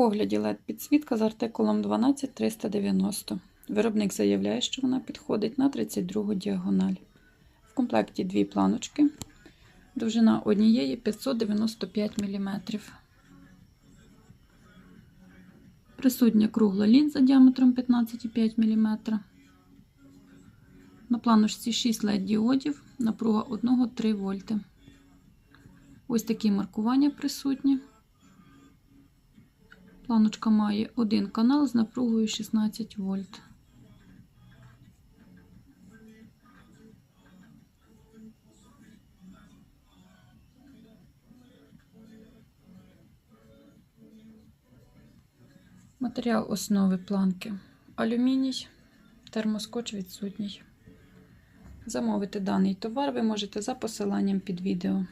огляді LED підсвітка з артикулом 12390. Виробник заявляє, що вона підходить на 32 діагональ. В комплекті дві планочки. Довжина однієї 595 мм. Присутня кругла лінза діаметром 15,5 мм. На планочці 6 LED діодів, напруга 1,3 вольти. Ось такі маркування присутні. Планочка має один канал з напругою 16 вольт. Матеріал основи планки алюміній, термоскотч відсутній. Замовити даний товар ви можете за посиланням під відео.